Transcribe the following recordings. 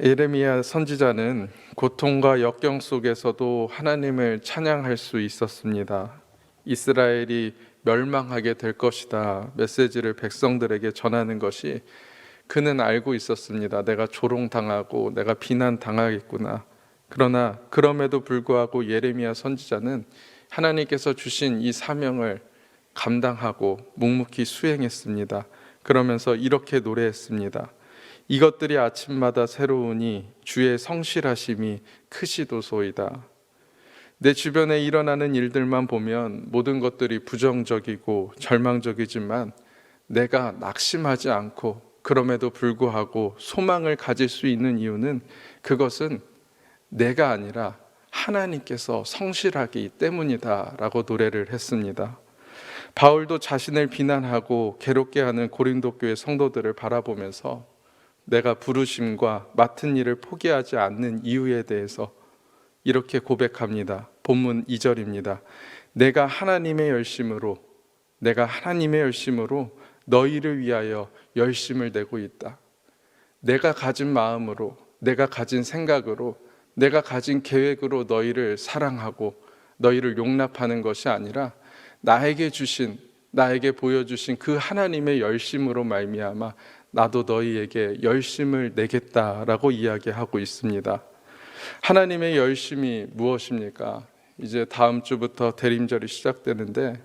예레미야 선지자는 고통과 역경 속에서도 하나님을 찬양할 수 있었습니다. 이스라엘이 멸망하게 될 것이다. 메시지를 백성들에게 전하는 것이 그는 알고 있었습니다. 내가 조롱당하고 내가 비난당하겠구나. 그러나 그럼에도 불구하고 예레미야 선지자는 하나님께서 주신 이 사명을 감당하고 묵묵히 수행했습니다. 그러면서 이렇게 노래했습니다. 이것들이 아침마다 새로우니 주의 성실하심이 크시도소이다. 내 주변에 일어나는 일들만 보면 모든 것들이 부정적이고 절망적이지만 내가 낙심하지 않고 그럼에도 불구하고 소망을 가질 수 있는 이유는 그것은 내가 아니라 하나님께서 성실하기 때문이다라고 노래를 했습니다. 바울도 자신을 비난하고 괴롭게 하는 고린도 교회 성도들을 바라보면서 내가 부르심과 맡은 일을 포기하지 않는 이유에 대해서 이렇게 고백합니다. 본문 2절입니다. 내가 하나님의 열심으로 내가 하나님의 열심으로 너희를 위하여 열심을 내고 있다. 내가 가진 마음으로 내가 가진 생각으로 내가 가진 계획으로 너희를 사랑하고 너희를 용납하는 것이 아니라 나에게 주신 나에게 보여주신 그 하나님의 열심으로 말미암아 나도 너희에게 열심을 내겠다라고 이야기하고 있습니다. 하나님의 열심이 무엇입니까? 이제 다음 주부터 대림절이 시작되는데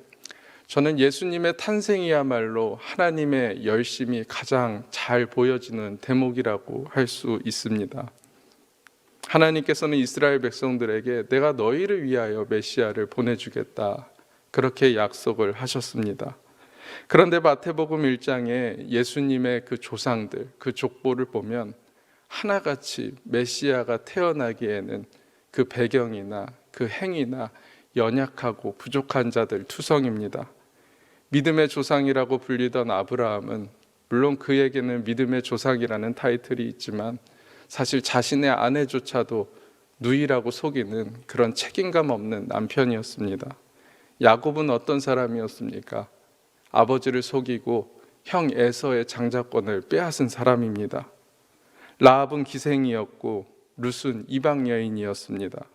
저는 예수님의 탄생이야말로 하나님의 열심이 가장 잘 보여지는 대목이라고 할 수 있습니다. 하나님께서는 이스라엘 백성들에게 내가 너희를 위하여 메시아를 보내주겠다. 그렇게 약속을 하셨습니다. 그런데 마태복음 1장에 예수님의 그 조상들, 그 족보를 보면 하나같이 메시아가 태어나기에는 그 배경이나 그 행위나 연약하고 부족한 자들 투성입니다. 믿음의 조상이라고 불리던 아브라함은 물론 그에게는 믿음의 조상이라는 타이틀이 있지만 사실 자신의 아내조차도 누이라고 속이는 그런 책임감 없는 남편이었습니다. 야곱은 어떤 사람이었습니까? 아버지를 속이고 형 에서의 장자권을 빼앗은 사람입니다. 라합은 기생이었고 룻은 이방 여인이었습니다.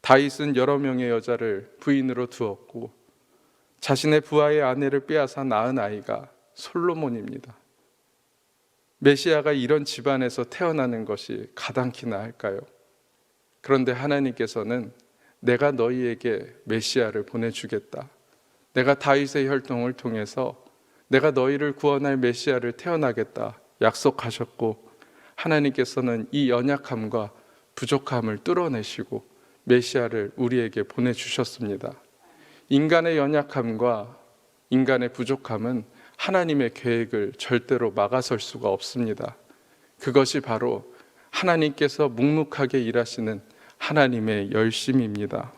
다윗은 여러 명의 여자를 부인으로 두었고 자신의 부하의 아내를 빼앗아 낳은 아이가 솔로몬입니다. 메시아가 이런 집안에서 태어나는 것이 가당키나 할까요? 그런데 하나님께서는 내가 너희에게 메시아를 보내주겠다. 내가 다윗의 혈통을 통해서 내가 너희를 구원할 메시아를 태어나겠다 약속하셨고 하나님께서는 이 연약함과 부족함을 뚫어내시고 메시아를 우리에게 보내 주셨습니다. 인간의 연약함과 인간의 부족함은 하나님의 계획을 절대로 막아설 수가 없습니다. 그것이 바로 하나님께서 묵묵하게 일하시는 하나님의 열심입니다.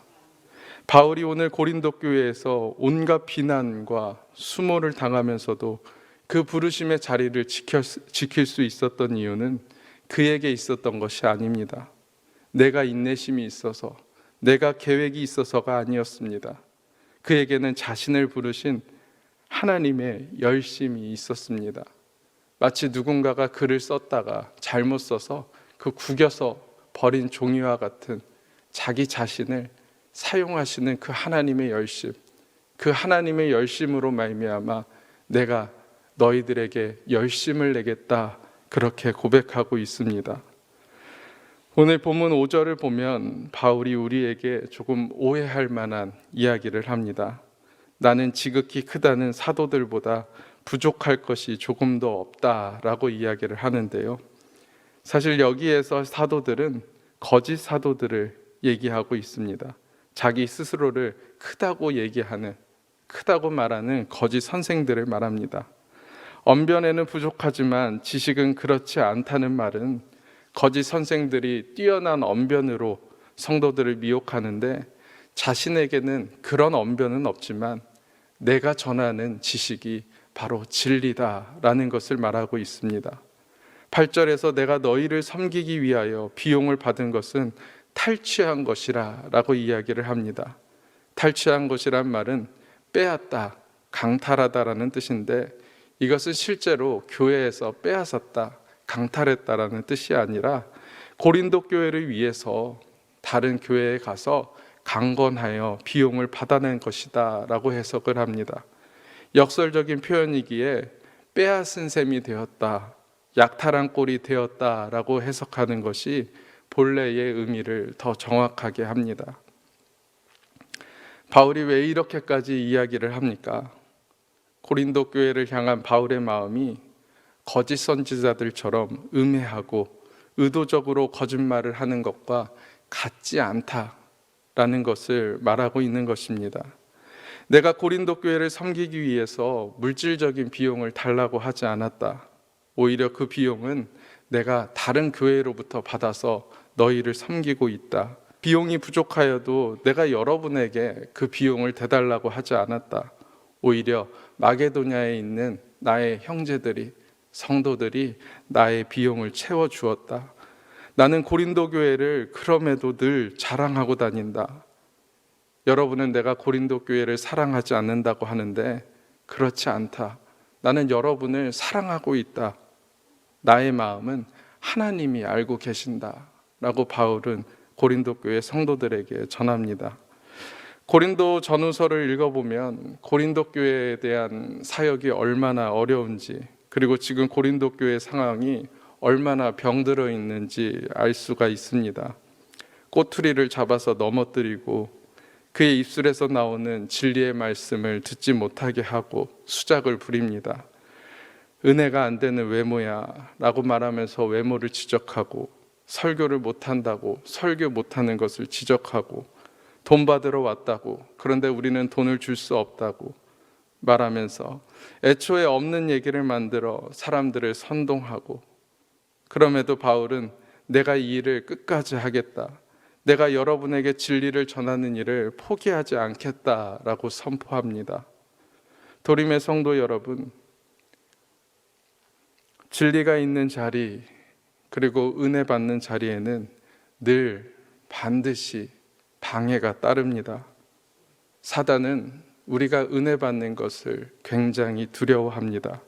바울이 오늘 고린도 교회에서 온갖 비난과 수모를 당하면서도 그 부르심의 자리를 지킬 수 있었던 이유는 그에게 있었던 것이 아닙니다. 내가 인내심이 있어서, 내가 계획이 있어서가 아니었습니다. 그에게는 자신을 부르신 하나님의 열심이 있었습니다. 마치 누군가가 글을 썼다가 잘못 써서 그 구겨서 버린 종이와 같은 자기 자신을 사용하시는 그 하나님의 열심, 그 하나님의 열심으로 말미암아 내가 너희들에게 열심을 내겠다 그렇게 고백하고 있습니다. 오늘 본문 5절을 보면 바울이 우리에게 조금 오해할 만한 이야기를 합니다. 나는 지극히 크다는 사도들보다 부족할 것이 조금 더 없다라고 이야기를 하는데요. 사실 여기에서 사도들은 거짓 사도들을 얘기하고 있습니다. 자기 스스로를 크다고 얘기하는 크다고 말하는 거짓 선생들을 말합니다. 언변에는 부족하지만 지식은 그렇지 않다는 말은 거짓 선생들이 뛰어난 언변으로 성도들을 미혹하는데 자신에게는 그런 언변은 없지만 내가 전하는 지식이 바로 진리다라는 것을 말하고 있습니다. 8절에서 내가 너희를 섬기기 위하여 비용을 받은 것은 탈취한 것이라 라고 이야기를 합니다. 탈취한 것이란 말은 빼앗다, 강탈하다라는 뜻인데 이것은 실제로 교회에서 빼앗았다, 강탈했다라는 뜻이 아니라 고린도 교회를 위해서 다른 교회에 가서 강건하여 비용을 받아낸 것이다 라고 해석을 합니다. 역설적인 표현이기에 빼앗은 셈이 되었다, 약탈한 꼴이 되었다 라고 해석하는 것이 본래의 의미를 더 정확하게 합니다. 바울이 왜 이렇게까지 이야기를 합니까? 고린도 교회를 향한 바울의 마음이 거짓 선지자들처럼 음해하고 의도적으로 거짓말을 하는 것과 같지 않다라는 것을 말하고 있는 것입니다. 내가 고린도 교회를 섬기기 위해서 물질적인 비용을 달라고 하지 않았다. 오히려 그 비용은 내가 다른 교회로부터 받아서 너희를 섬기고 있다. 비용이 부족하여도 내가 여러분에게 그 비용을 대달라고 하지 않았다. 오히려 마게도냐에 있는 나의 형제들이 성도들이 나의 비용을 채워 주었다. 나는 고린도 교회를 그럼에도 늘 자랑하고 다닌다. 여러분은 내가 고린도 교회를 사랑하지 않는다고 하는데 그렇지 않다. 나는 여러분을 사랑하고 있다. 나의 마음은 하나님이 알고 계신다. 라고 바울은 고린도 교회 성도들에게 전합니다. 고린도 전후서를 읽어보면 고린도 교회에 대한 사역이 얼마나 어려운지 그리고 지금 고린도 교회 상황이 얼마나 병들어 있는지 알 수가 있습니다. 꼬투리를 잡아서 넘어뜨리고 그의 입술에서 나오는 진리의 말씀을 듣지 못하게 하고 수작을 부립니다. 은혜가 안 되는 외모야 라고 말하면서 외모를 지적하고 설교를 못한다고 설교 못하는 것을 지적하고 돈 받으러 왔다고 그런데 우리는 돈을 줄 수 없다고 말하면서 애초에 없는 얘기를 만들어 사람들을 선동하고 그럼에도 바울은 내가 이 일을 끝까지 하겠다. 내가 여러분에게 진리를 전하는 일을 포기하지 않겠다라고 선포합니다. 도림의 성도 여러분, 진리가 있는 자리, 그리고 은혜 받는 자리에는 늘 반드시 방해가 따릅니다. 사단은 우리가 은혜 받는 것을 굉장히 두려워합니다.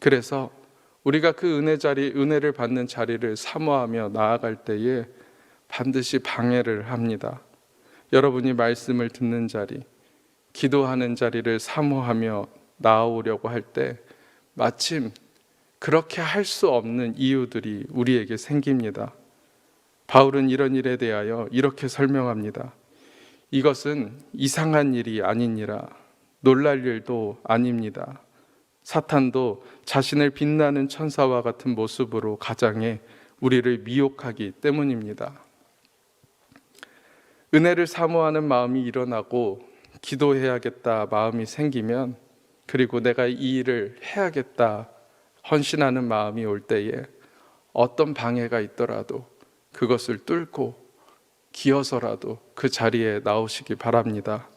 그래서 우리가 그 은혜 자리, 은혜를 받는 자리를 사모하며 나아갈 때에 반드시 방해를 합니다. 여러분이 말씀을 듣는 자리, 기도하는 자리를 사모하며 나아오려고 할 때 마침 그렇게 할 수 없는 이유들이 우리에게 생깁니다. 바울은 이런 일에 대하여 이렇게 설명합니다. 이것은 이상한 일이 아니니라 놀랄 일도 아닙니다. 사탄도 자신을 빛나는 천사와 같은 모습으로 가장해 우리를 미혹하기 때문입니다. 은혜를 사모하는 마음이 일어나고 기도해야겠다 마음이 생기면 그리고 내가 이 일을 해야겠다 헌신하는 마음이 올 때에 어떤 방해가 있더라도 그것을 뚫고 기어서라도 그 자리에 나오시기 바랍니다.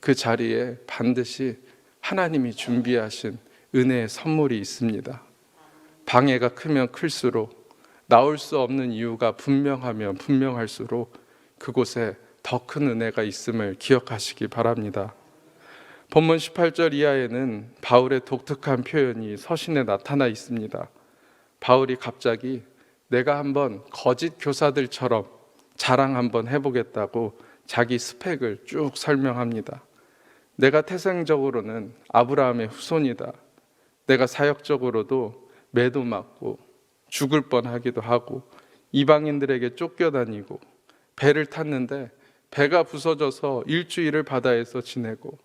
그 자리에 반드시 하나님이 준비하신 은혜의 선물이 있습니다. 방해가 크면 클수록 나올 수 없는 이유가 분명하면 분명할수록 그곳에 더 큰 은혜가 있음을 기억하시기 바랍니다. 본문 18절 이하에는 바울의 독특한 표현이 서신에 나타나 있습니다. 바울이 갑자기 내가 한번 거짓 교사들처럼 자랑 한번 해보겠다고 자기 스펙을 쭉 설명합니다. 내가 태생적으로는 아브라함의 후손이다. 내가 사역적으로도 매도 맞고 죽을 뻔하기도 하고 이방인들에게 쫓겨다니고 배를 탔는데 배가 부서져서 일주일을 바다에서 지내고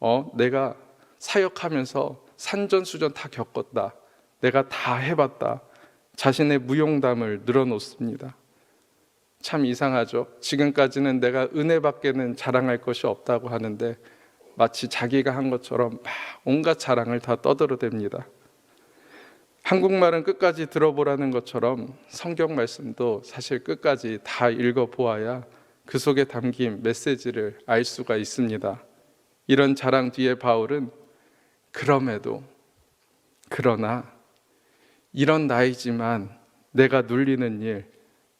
어 내가 사역하면서 산전수전 다 겪었다. 내가 다 해봤다. 자신의 무용담을 늘어놓습니다. 참 이상하죠. 지금까지는 내가 은혜밖에는 자랑할 것이 없다고 하는데 마치 자기가 한 것처럼 막 온갖 자랑을 다 떠들어댑니다. 한국말은 끝까지 들어보라는 것처럼 성경 말씀도 사실 끝까지 다 읽어보아야 그 속에 담긴 메시지를 알 수가 있습니다. 이런 자랑 뒤에 바울은 그럼에도 그러나 이런 나이지만 내가 눌리는 일,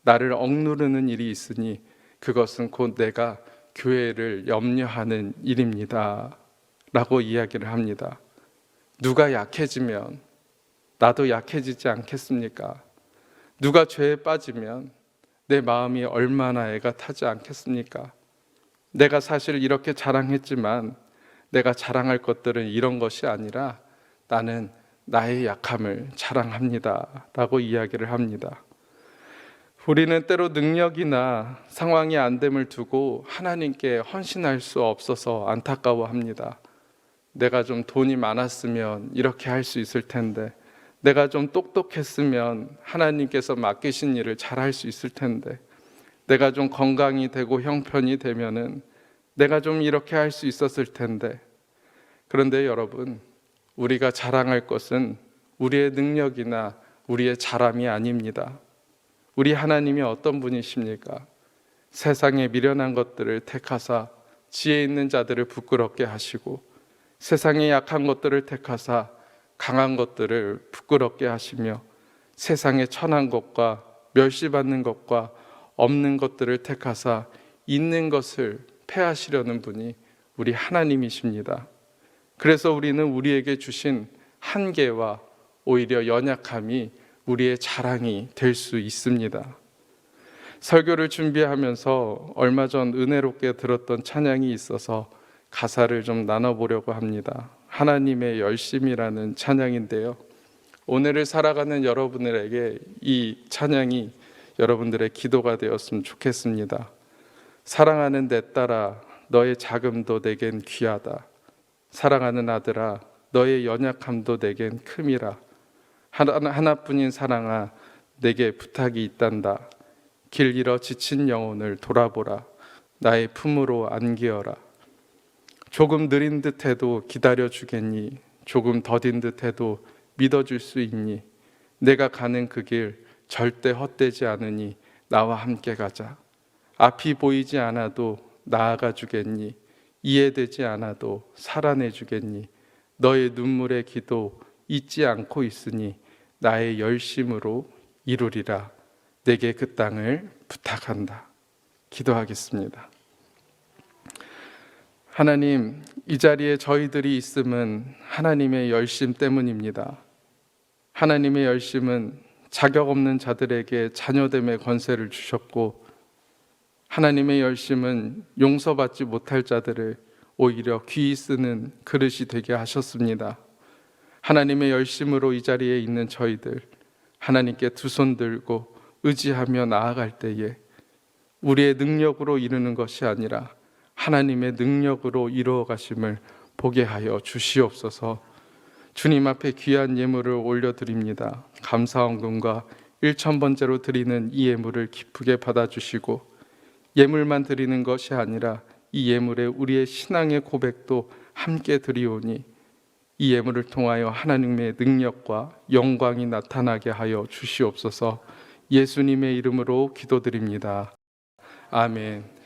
나를 억누르는 일이 있으니 그것은 곧 내가 교회를 염려하는 일입니다. 라고 이야기를 합니다. 누가 약해지면 나도 약해지지 않겠습니까? 누가 죄에 빠지면 내 마음이 얼마나 애가 타지 않겠습니까? 내가 사실 이렇게 자랑했지만 내가 자랑할 것들은 이런 것이 아니라 나는 나의 약함을 자랑합니다. 라고 이야기를 합니다. 우리는 때로 능력이나 상황이 안 됨을 두고 하나님께 헌신할 수 없어서 안타까워합니다. 내가 좀 돈이 많았으면 이렇게 할 수 있을 텐데, 내가 좀 똑똑했으면 하나님께서 맡기신 일을 잘 할 수 있을 텐데, 내가 좀 건강이 되고 형편이 되면은 내가 좀 이렇게 할 수 있었을 텐데. 그런데 여러분, 우리가 자랑할 것은 우리의 능력이나 우리의 자람이 아닙니다. 우리 하나님이 어떤 분이십니까? 세상에 미련한 것들을 택하사 지혜 있는 자들을 부끄럽게 하시고 세상에 약한 것들을 택하사 강한 것들을 부끄럽게 하시며 세상에 천한 것과 멸시받는 것과 없는 것들을 택하사 있는 것을 패하시려는 분이 우리 하나님이십니다. 그래서 우리는 우리에게 주신 한계와 오히려 연약함이 우리의 자랑이 될 수 있습니다. 설교를 준비하면서 얼마 전 은혜롭게 들었던 찬양이 있어서 가사를 좀 나눠보려고 합니다. 하나님의 열심이라는 찬양인데요. 오늘을 살아가는 여러분들에게 이 찬양이 여러분들의 기도가 되었으면 좋겠습니다. 사랑하는 내 딸아, 너의 자금도 내겐 귀하다. 사랑하는 아들아, 너의 연약함도 내겐 큼이라. 하나, 하나 뿐인 사랑아, 내게 부탁이 있단다. 길 잃어 지친 영혼을 돌아보라. 나의 품으로 안기어라. 조금 느린 듯해도 기다려 주겠니? 조금 더딘 듯해도 믿어줄 수 있니? 내가 가는 그 길 절대 헛되지 않으니 나와 함께 가자. 앞이 보이지 않아도 나아가 주겠니? 이해되지 않아도 살아내 주겠니? 너의 눈물의 기도 잊지 않고 있으니 나의 열심으로 이루리라. 내게 그 땅을 부탁한다. 기도하겠습니다. 하나님, 이 자리에 저희들이 있음은 하나님의 열심 때문입니다. 하나님의 열심은 자격 없는 자들에게 자녀됨의 권세를 주셨고, 하나님의 열심은 용서받지 못할 자들을 오히려 귀히 쓰는 그릇이 되게 하셨습니다. 하나님의 열심으로 이 자리에 있는 저희들, 하나님께 두 손 들고 의지하며 나아갈 때에 우리의 능력으로 이루는 것이 아니라 하나님의 능력으로 이루어 가심을 보게 하여 주시옵소서. 주님 앞에 귀한 예물을 올려드립니다. 감사원금과 일천 번째로 드리는 이 예물을 기쁘게 받아주시고 예물만 드리는 것이 아니라 이 예물에 우리의 신앙의 고백도 함께 드리오니 이 예물을 통하여 하나님의 능력과 영광이 나타나게 하여 주시옵소서. 예수님의 이름으로 기도드립니다. 아멘.